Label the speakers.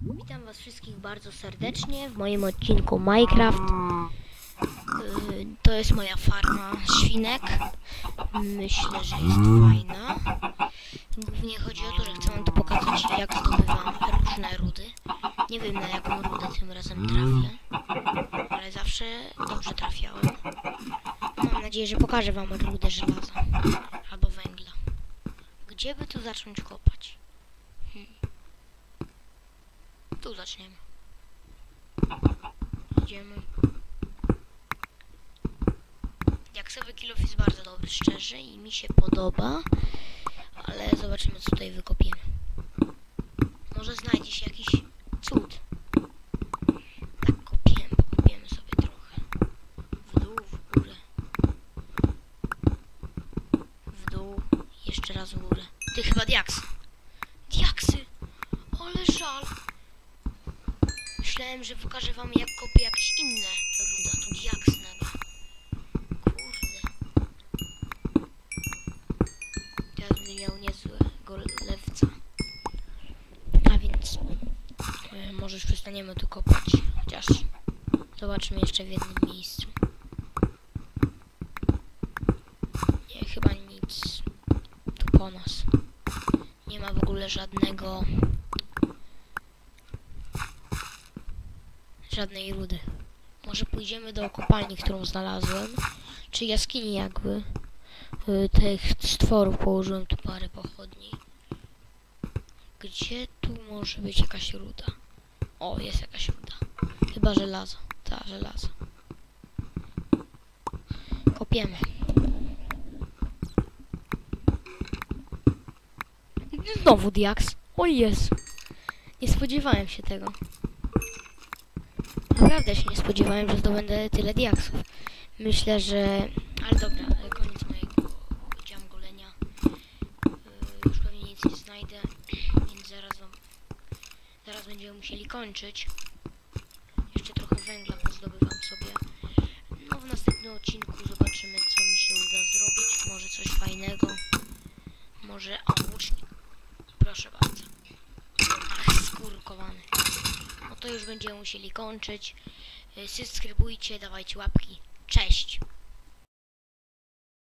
Speaker 1: Witam Was wszystkich bardzo serdecznie w moim odcinku Minecraft. Yy, To jest moja farma świnek. Myślę, że jest fajna. Głównie chodzi o to, że chcę Wam tu pokazać, jak zdobywam różne rudy. Nie wiem, na jaką rudę tym razem trafię, ale zawsze dobrze trafiałem. Mam nadzieję, że pokażę Wam rudę żelaza albo węgla. Gdzie by tu zacząć kopać? Tu zaczniemy. Idziemy. Jaksowy kilof jest bardzo dobry, szczerze, i mi się podoba, ale zobaczymy, co tutaj wykopiemy. Może znajdzie się jakiś cud. Tak kopiemy, kopiemy sobie trochę. W dół, w górę. W dół, jeszcze raz w górę. Ty chyba diaks. Diaksy! Ale żal. Myślałem, że pokażę wam jak kopię jakieś inne ruda. Tu diaks nagle. Kurde. Teraz będę miał niezłego lewca. A więc e, może już przestaniemy tu kopać. Chociaż zobaczymy jeszcze w jednym miejscu. Nie, chyba nic tu po nas. Nie ma w ogóle żadnego żadnej rudy. Może pójdziemy do kopalni, którą znalazłem, czy jaskini jakby. Y, Tych stworów położyłem tu parę pochodni. Gdzie tu może być jakaś ruda? O, jest jakaś ruda. Chyba żelazo. Ta, żelazo. Kopiemy. Znowu diaks. O Jezu. Nie spodziewałem się tego. Naprawdę się nie spodziewałem, że zdobędę tyle diaksów. Myślę, że... Ale dobra, koniec mojego chciałam golenia. Yy, już pewnie nic nie znajdę, więc zaraz wam... Zaraz będziemy musieli kończyć. Jeszcze trochę węgla pozdobywam sobie. No w następnym odcinku zobaczymy, co mi się uda zrobić. Może coś fajnego. Może... O. Proszę bardzo. Ach, skurkowany. No to już będziemy musieli kończyć. Y, Subskrybujcie, dawajcie łapki. Cześć!